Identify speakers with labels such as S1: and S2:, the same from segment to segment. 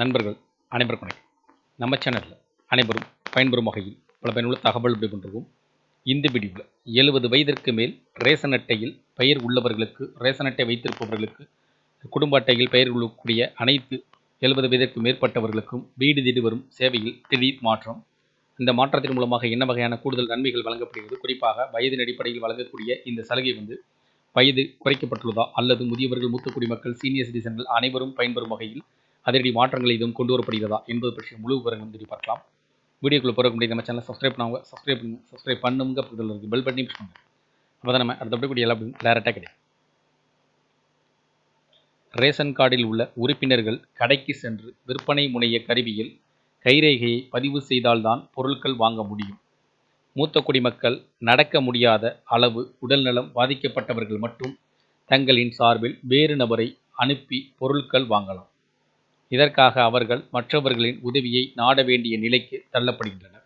S1: நண்பர்கள் அனைவருக்கும் வணக்கம். நம்ம சேனலில் அனைவரும் பயன்பெறும் வகையில் பல பயனுள்ள தகவல் கொண்டிருக்கும். இந்த வீடியோவில் எழுபது வயதிற்கு மேல் ரேசன் அட்டையில் பெயர் உள்ளவர்களுக்கு ரேஷன் அட்டை வைத்திருப்பவர்களுக்கு குடும்ப அட்டையில் பெயர் உள்ளக்கூடிய அனைத்து எழுபது வயதிற்கு மேற்பட்டவர்களுக்கும் வீடு தேடி வரும் சேவையில் திடீர் மாற்றம். இந்த மாற்றத்தின் மூலமாக என்ன வகையான கூடுதல் நன்மைகள் வழங்கப்படுகிறது? குறிப்பாக வயதின் அடிப்படையில் வழங்கக்கூடிய இந்த சலுகை வந்து வயது குறைக்கப்பட்டுள்ளதா அல்லது முதியவர்கள் மூத்த குடிமக்கள் சீனியர் சிட்டிசன்கள் அனைவரும் பயன்பெறும் வகையில் அதிரடி மாற்றங்கள் எதுவும் கொண்டு வரப்படுகிறதா என்பது பற்றிய முழு விவரங்கள் வந்து பார்க்கலாம். வீடியோக்குள்ள போகிற முடியும் நம்ம சேனல் சப்ஸ்கிரைப் பண்ணுவாங்க சப்ஸ்கிரைப் பண்ணுங்க சப்ஸ்கிரைப் பண்ணுங்க பக்கத்தில் இருக்குது பெல் பட்டனி பண்ணுங்க. அப்போ தான் நம்ம அடுத்தபடி கூடிய எல்லாம் டேரெக்டாக கிடைக்கும். ரேஷன் கார்டில் உள்ள உறுப்பினர்கள் கடைக்கு சென்று விற்பனை முனைய கருவியில் கைரேகையை பதிவு செய்தால்தான் பொருட்கள் வாங்க முடியும். மூத்த குடிமக்கள் நடக்க முடியாத அளவு உடல்நலம் பாதிக்கப்பட்டவர்கள் மட்டும் தங்களின் சார்பில் வேறு நபரை அனுப்பி பொருட்கள் வாங்கலாம். இதற்காக அவர்கள் மற்றவர்களின் உதவியை நாட வேண்டிய நிலைக்கு தள்ளப்படுகின்றனர்.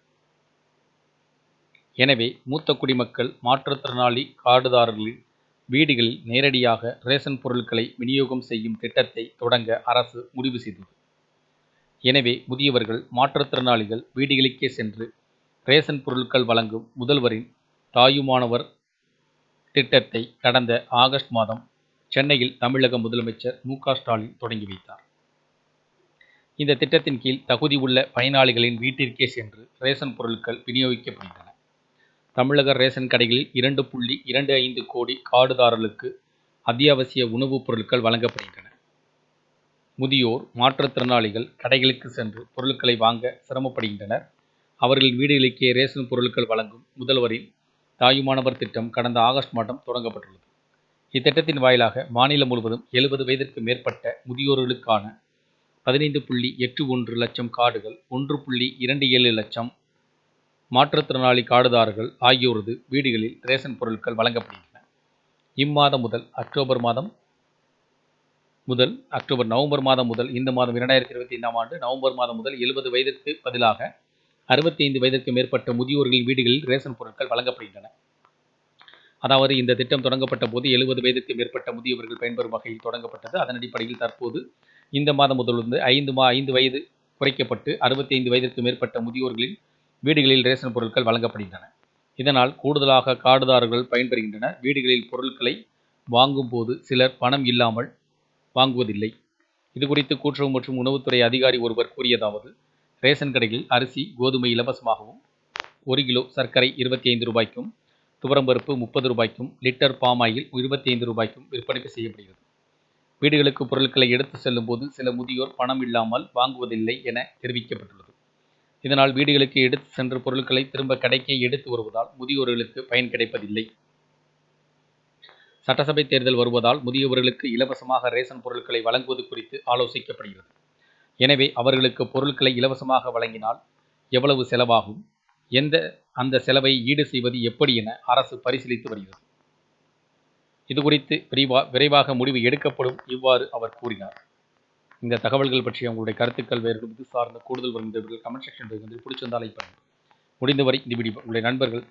S1: எனவே மூத்த குடிமக்கள் மாற்றுத்திறனாளி கார்டுதாரர்களின் வீடுகளில் நேரடியாக ரேஷன் பொருட்களை விநியோகம் செய்யும் திட்டத்தை தொடங்க அரசு முடிவு செய்தது. எனவே முதியவர்கள் மாற்றுத்திறனாளிகள் வீடுகளுக்கே சென்று ரேஷன் பொருட்கள் வழங்கும் முதல்வரின் தாயுமானவர் திட்டத்தை கடந்த ஆகஸ்ட் மாதம் சென்னையில் தமிழக முதலமைச்சர் மு ஸ்டாலின் தொடங்கி வைத்தார். இந்த திட்டத்தின் கீழ் தகுதி உள்ள பயனாளிகளின் வீட்டிற்கே சென்று ரேஷன் பொருட்கள் விநியோகிக்கப்படுகின்றன. தமிழக ரேஷன் கடைகளில் இரண்டு புள்ளி இரண்டு ஐந்து கோடி கார்டுதாரர்களுக்கு அத்தியாவசிய உணவுப் பொருட்கள் வழங்கப்படுகின்றன. முதியோர் மாற்றுத்திறனாளிகள் கடைகளுக்கு சென்று பொருட்களை வாங்க சிரமப்படுகின்றனர். அவர்கள் வீடுகளுக்கே ரேஷன் பொருட்கள் வழங்கும் முதல்வரின் தாயுமானவர் திட்டம் கடந்த ஆகஸ்ட் மாதம் தொடங்கப்பட்டுள்ளது. இத்திட்டத்தின் வாயிலாக மாநிலம் முழுவதும் எழுபது வயதிற்கு மேற்பட்ட முதியோர்களுக்கான பதினைந்து புள்ளி எட்டு ஒன்று லட்சம் காடுகள் ஒன்று புள்ளி இரண்டு ஏழு லட்சம் மாற்றுத்திறனாளி காடுதாரர்கள் ஆகியோரது வீடுகளில் ரேஷன் பொருட்கள் வழங்கப்படுகின்றன. இம்மாதம் முதல் அக்டோபர் மாதம் முதல் அக்டோபர் நவம்பர் மாதம் முதல் இந்த மாதம் இரண்டாயிரத்தி இருபத்தி ஐந்தாம் ஆண்டு நவம்பர் மாதம் முதல் எழுபது வயதிற்கு பதிலாக அறுபத்தி ஐந்து வயதிற்கு மேற்பட்ட முதியோர்களின் வீடுகளில் ரேஷன் பொருட்கள் வழங்கப்படுகின்றன. அதாவது இந்த திட்டம் தொடங்கப்பட்ட போது எழுபது வயதுக்கு மேற்பட்ட முதியவர்கள் பயன்பெறும் வகையில் தொடங்கப்பட்டது. அதன் அடிப்படையில் தற்போது இந்த மாதம் முதலிருந்து ஐந்து மா ஐந்து வயது குறைக்கப்பட்டு அறுபத்தி ஐந்து வயதிற்கு மேற்பட்ட முதியோர்களின் வீடுகளில் ரேஷன் பொருட்கள் வழங்கப்படுகின்றன. இதனால் கூடுதலாக கார்டுதாரர்கள் பயன்பெறுகின்றனர் வீடுகளில் பொருட்களை வாங்கும் போது சிலர் பணம் இல்லாமல் வாங்குவதில்லை. இது குறித்து கூட்டுறவு மற்றும் உணவுத்துறை அதிகாரி ஒருவர் கூறியதாவது ரேஷன் கடையில் அரிசி கோதுமை இலவசமாகவும் ஒரு கிலோ சர்க்கரை இருபத்தி ஐந்து ரூபாய்க்கும் துவரம்பருப்பு முப்பது ரூபாய்க்கும் லிட்டர் பாம் ஆயில் இருபத்தி ஐந்து ரூபாய்க்கும் விற்பனை செய்யப்படுகிறது. வீடுகளுக்கு பொருட்களை எடுத்து செல்லும் போது சில முதியோர் பணம் இல்லாமல் வாங்குவதில்லை என தெரிவிக்கப்பட்டுள்ளது. இதனால் வீடுகளுக்கு எடுத்து சென்ற பொருட்களை திரும்ப கடைக்கே எடுத்து வருவதால் முதியோர்களுக்கு பயன் கிடைப்பதில்லை. சட்டசபை தேர்தல் வருவதால் முதியவர்களுக்கு இலவசமாக ரேஷன் பொருட்களை வழங்குவது குறித்து ஆலோசிக்கப்படுகிறது. எனவே அவர்களுக்கு பொருட்களை இலவசமாக வழங்கினால் எவ்வளவு செலவாகும்? எந்த அந்த செலவை ஈடு செய்வது எப்படி என அரசு பரிசீலித்து வருகிறது. இது குறித்து விரிவா விரைவாக முடிவு எடுக்கப்படும் இவ்வாறு அவர் கூறினார். இந்த தகவல்கள் பற்றிய உங்களுடைய கருத்துக்கள் வேறு இது சார்ந்த கூடுதல் வருகின்றவர்கள் கமெண்ட் செக்ஷன் வந்து பிடிச்சிருந்தாலே பண்ணுங்கள் முடிந்தவரை இந்த வீடியோ உங்களுடைய நண்பர்கள்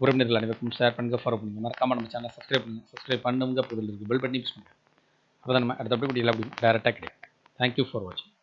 S1: உறவினர்கள் அனைவருக்கும் ஷேர் பண்ணுங்கள் ஃபாலோ பண்ணுங்கள் மறக்காம நம்ம சேனல் சப்ஸ்கிரைப் பண்ணுங்க. சப்ஸ்கிரைப் பண்ணுங்க பக்கத்தில் இருக்குது பெல் பண்ணி யூஸ் பண்ணுங்கள் அப்போ தான் நம்ம அடுத்த அப்படி எல்லாம் அப்படி டேரெக்டாக கிடையாது தேங்க்யூ ஃபார் வாட்சிங்